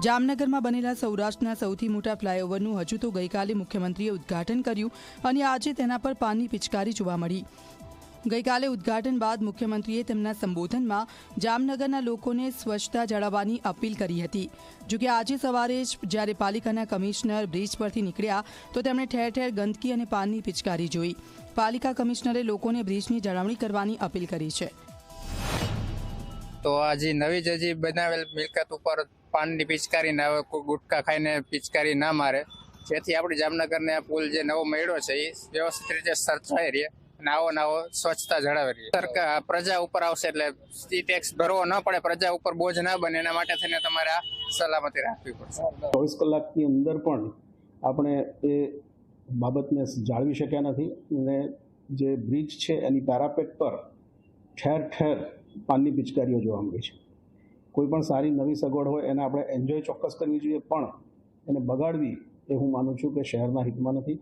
જામનગરમાં બનેલા સૌરાષ્ટ્રના સૌથી મોટા ફ્લાયઓવરનું હજુ તો ગઈકાલે મુખ્યમંત્રીએ ઉદ્ઘાટન કર્યું અને આજે તેના પર પાનની પિચકારી જોવા મળી. ગઈકાલે ઉદ્ઘાટન બાદ મુખ્યમંત્રીએ તેમના સંબોધનમાં જામનગરના લોકોને સ્વચ્છતા જાળવવાની અપીલ કરી હતી. જોકે આજે સવારે જ જ્યારે પાલિકાના કમિશનર બ્રિજ પરથી નીકળ્યા તો તેમણે ઠેર ઠેર ગંદકી અને પાનની પિચકારી જોઈ. પાલિકા કમિશનરે લોકોને બ્રિજની જાળવણી કરવાની અપીલ કરી છે. તો આ નવી જ હજી બનાવેલ મિલકત ઉપર પાનની પિચકારી ના આવે કોઈ ગુટકા ખાઈને પિચકારી ના મારે. જેથી આપણી જામનગરને આ પુલ જે નવો મળ્યો છે એ વ્યવસ્થિત રીતે સર્જાઈ રહે અને આવો નાવો સ્વચ્છતા જળવાઈ રહી. સરકાર પ્રજા ઉપર આવશે એટલે ટેક્સ ભરવો ન પડે, પ્રજા ઉપર બોજ ના બને, એના માટે થઈને તમારે આ સલામતી રાખવી પડશે. ચોવીસ કલાકની અંદર પણ આપણે એ બાબતને જાળવી શક્યા નથી અને જે બ્રિજ છે, એની પેરાપેટ પર ઠેર ઠેર પાનની પિચકારીઓ જોવા મળી છે. કોઈ પણ સારી નવી સગવડ હોય, એને આપણે એન્જોય ચોક્કસ કરવી જોઈએ, પણ એને બગાડવી એ હું માનું છું કે શહેરના હિતમાં નથી.